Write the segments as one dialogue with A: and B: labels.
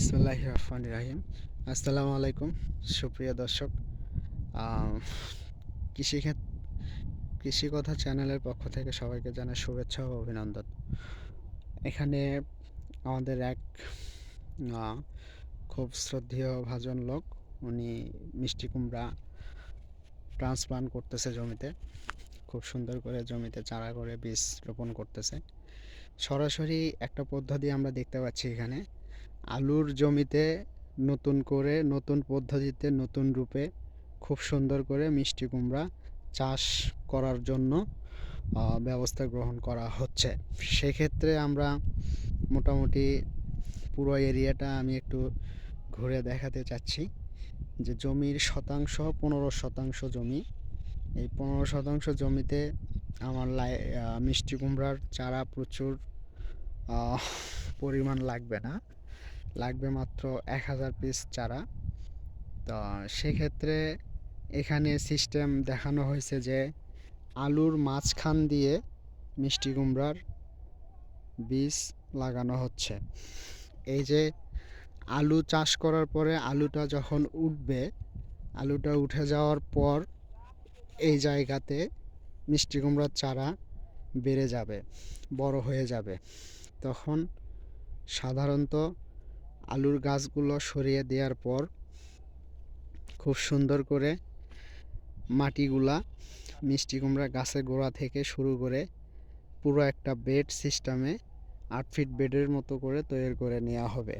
A: বিসমুল্লাহ রহমান রাহিম। আসসালামু আলাইকুম, সুপ্রিয় দর্শক। কৃষিক্ষেত কৃষি কথা চ্যানেলের পক্ষ থেকে সবাইকে জানাই শুভেচ্ছা ও অভিনন্দন। এখানে আমাদের এক খুব শ্রদ্ধেয় ভাজন লোক, উনি মিষ্টি কুমড়া ট্রান্সপ্লান্ট করতেছে জমিতে। খুব সুন্দর করে জমিতে চারা করে বীজ রোপণ করতেছে। সরাসরি একটা পদ্ধতি আমরা দেখতে পাচ্ছি এখানে। আলুর জমিতে নতুন করে, নতুন পদ্ধতিতে, নতুন রূপে খুব সুন্দর করে মিষ্টি কুমড়া চাষ করার জন্য ব্যবস্থা গ্রহণ করা হচ্ছে। সেক্ষেত্রে আমরা মোটামুটি পুরো এরিয়াটা আমি একটু ঘুরে দেখাতে চাচ্ছি যে জমির শতাংশ, পনেরো শতাংশ জমি। এই পনেরো শতাংশ জমিতে আমার লাই মিষ্টি কুমড়ার চারা প্রচুর পরিমাণ লাগবে না। লাগবে মাত্র এক হাজার পিস চারা। তো সেক্ষেত্রে এখানে সিস্টেম দেখানো হয়েছে যে আলুর মাঝখান দিয়ে মিষ্টি কুমড়ার বীজ লাগানো হচ্ছে। এই যে আলু চাষ করার পরে আলুটা যখন উঠবে, আলুটা উঠে যাওয়ার পর এই জায়গাতে মিষ্টি কুমড়ার চারা বেড়ে যাবে, বড় হয়ে যাবে। তখন সাধারণত আলুর গাছগুলো সরিয়ে দেওয়ার পর খুব সুন্দর করে মাটিগুলা মিষ্টি কুমড়া গাছের গোড়া থেকে শুরু করে পুরো একটা বেড সিস্টেমে আট ফিট বেডের মতো করে তৈরি করে নেওয়া হবে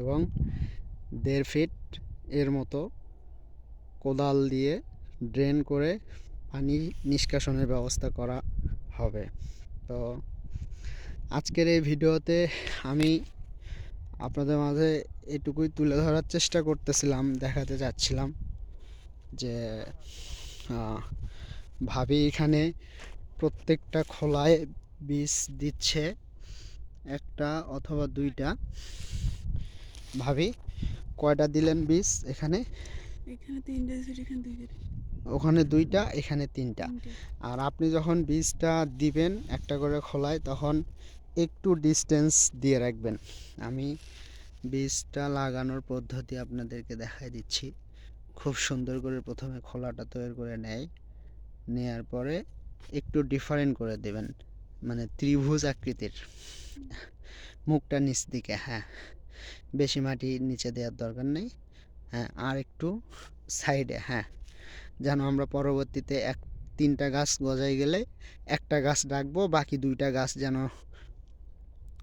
A: এবং দেড় ফিট এর মতো কোদাল দিয়ে ড্রেন করে পানি নিষ্কাশনের ব্যবস্থা করা হবে। তো আজকের এই ভিডিওতে আমি আপনাদের মাঝে এটুকুই তুলে ধরার চেষ্টা করতেছিলাম দেখাতে চাচ্ছিলাম যে ভাবি এখানে প্রত্যেকটা খোলায় বীজ দিচ্ছে একটা অথবা দুইটা। ভাবি কয়টা দিলেন বীজ এখানে? ওখানে দুইটা এখানে
B: তিনটা।
A: আর আপনি যখন বীজটা দিবেন একটা করে খোলায় তখন একটু ডিস্টেন্স দিয়ে রাখবেন। আমি বীজটা লাগানোর পদ্ধতি আপনাদেরকে দেখাই দিচ্ছি। খুব সুন্দর করে প্রথমে খোলাটা তৈরি করে নেয়। নেয়ার পরে একটু ডিফারেন্ট করে দেবেন মানে ত্রিভুজ আকৃতির। মুখটা নিচ দিকে হ্যাঁ। বেশি মাটি নিচে দেওয়ার দরকার নেই। হ্যাঁ আর একটু সাইডে হ্যাঁ। যেন আমরা পরবর্তীতে এক তিনটা গাছ গজায় গেলে একটা গাছ রাখব, বাকি দুইটা গাছ যেন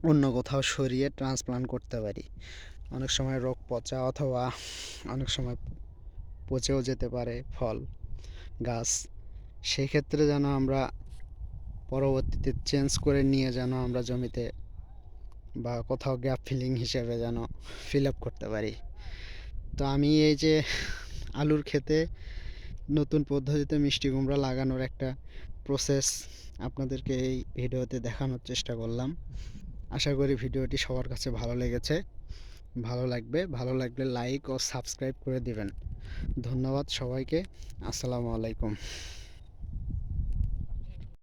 A: অন্য কোথাও সরিয়ে ট্রান্সপ্লান্ট করতে পারি। অনেক সময় রোগ পচা অথবা অনেক সময় পচেও যেতে পারে ফল, গাছ। সেই ক্ষেত্রে যেন আমরা পরবর্তীতে চেঞ্জ করে নিয়ে যেন আমরা জমিতে বা কোথাও গ্যাপ ফিলিং হিসেবে যেন ফিল আপ করতে পারি। তো আমি এই যে আলুর ক্ষেতে নতুন পদ্ধতিতে মিষ্টি কুমড়া লাগানোর একটা প্রসেস আপনাদেরকে এই ভিডিওতে দেখানোর চেষ্টা করলাম। আশা করি ভিডিওটি সবার কাছে ভালো লেগেছে। ভালো লাগবে, ভালো লাগলে লাইক ও সাবস্ক্রাইব করে দিবেন। ধন্যবাদ সবাইকে। আসসালামু আলাইকুম।